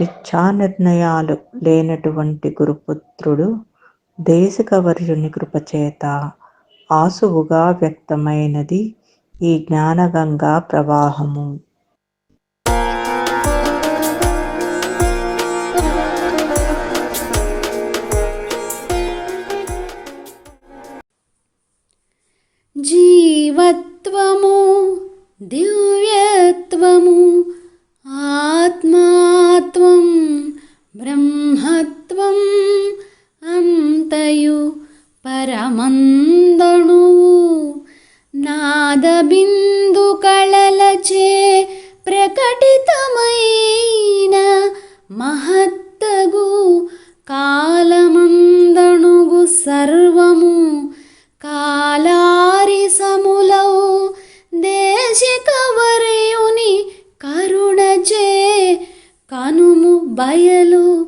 ఇచ్ఛానిర్ణయాలు లేనటువంటి గురుపుత్రుడు దేశికవర్యుని కృపచేత ఆసువుగా వ్యక్తమైనది ఈ జ్ఞానగంగా ప్రవాహము. జీవత్వము దివ్య పరమందణు. నాదబిందు కళలచే ప్రకటితమైన మహత్తగు కాలమందణుగు సర్వము. కాలారి దేశ దేశికవర్యుని కరుణచే కనుము బయలు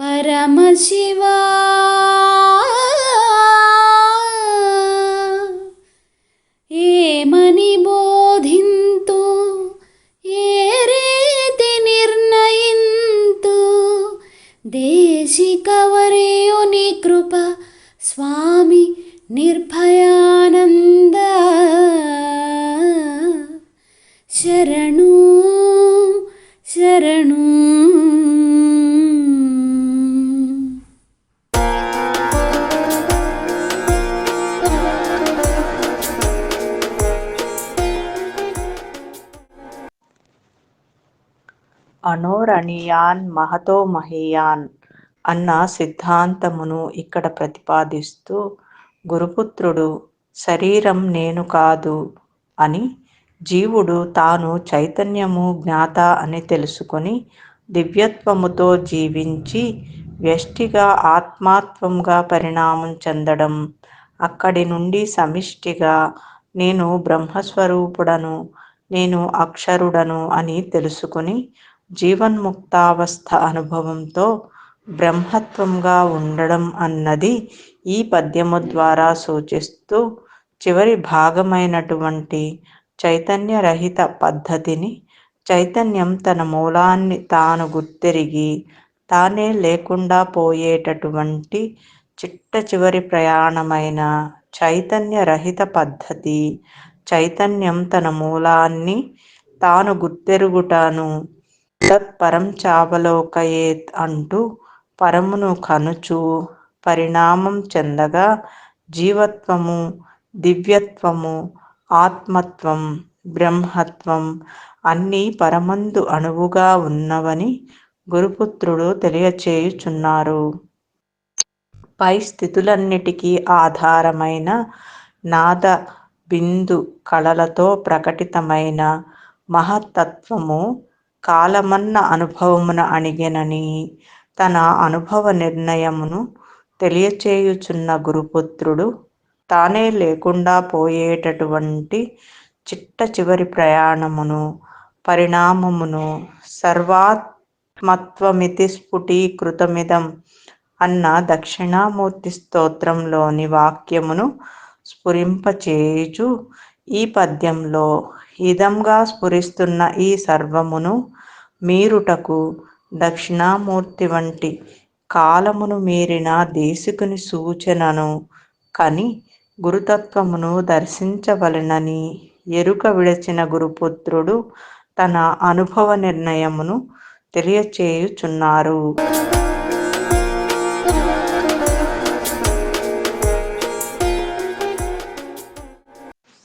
పరమశివ దేశికవర్యుని కృప స్వామి నిర్భయానంద శరణు శరణు అణోరణీయాన్ మహతో మహీయాన్ అన్న సిద్ధాంతమును ఇక్కడ ప్రతిపాదిస్తూ గురుపుత్రుడు శరీరం నేను కాదు అని జీవుడు తాను చైతన్యము జ్ఞాత అని తెలుసుకొని దివ్యత్వముతో జీవించి వ్యష్టిగా ఆత్మాత్వంగా పరిణామం చెందడం అక్కడి నుండి సమిష్టిగా నేను బ్రహ్మస్వరూపుడను నేను అక్షరుడను అని తెలుసుకుని జీవన్ముక్తావస్థ అనుభవంతో బ్రహ్మత్వంగా ఉండడం అన్నది ఈ పద్యము ద్వారా సూచిస్తూ చివరి భాగమైనటువంటి చైతన్యరహిత పద్ధతిని చైతన్యం తన మూలాన్ని తాను గుర్తిరిగి తానే లేకుండా పోయేటటువంటి చిట్ట చివరి ప్రయాణమైన చైతన్యరహిత పద్ధతి చైతన్యం తన మూలాన్ని తాను గుర్తెరుగుటాను. తత్పరం చావలోకయేత్ అంటూ పరమును కనుచు పరిణామం చెందగా జీవత్వము దివ్యత్వము ఆత్మత్వం బ్రహ్మత్వం అన్నీ పరమందు అణువుగా ఉన్నవని గురుపుత్రుడు తెలియచేయుచున్నారు. పై స్థితులన్నిటికీ ఆధారమైన నాద బిందు కళలతో ప్రకటితమైన మహత్తత్వము కాలమన్న అనుభవమున అణిగెనని తన అనుభవ నిర్ణయమును తెలియచేయుచున్న గురుపుత్రుడు తానే లేకుండా పోయేటటువంటి చిట్ట చివరి ప్రయాణమును పరిణామమును సర్వాత్మత్వమితి స్ఫుటీకృతమిదం అన్న దక్షిణామూర్తి స్తోత్రంలోని వాక్యమును స్ఫురింపచేయుచు ఈ పద్యంలో ఇదంగా స్ఫురిస్తున్న ఈ సర్వమును మీరుటకు దక్షిణామూర్తి వంటి కాలమును మీరిన దేశకుని సూచనను కని గురుతత్వమును దర్శించవలెనని ఎరుక విడచిన గురుపుత్రుడు తన అనుభవ నిర్ణయమును తెలియచేయుచున్నారు.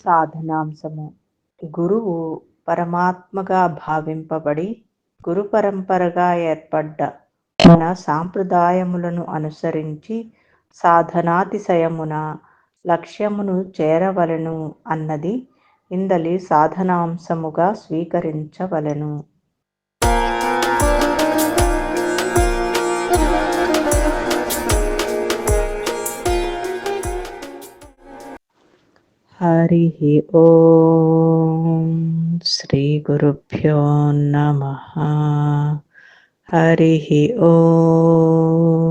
సాధనాంశము. గురువు పరమాత్మగా భావింపబడి గురు పరంపరగా ఏర్పడ్డ మన సాంప్రదాయములను అనుసరించి సాధనాతిశయమున లక్ష్యమును చేరవలను అన్నది ఇందలి సాధనాంశముగా స్వీకరించవలను. హరి ఓ శ్రీ గురుభ్యో నమ హరి ఓం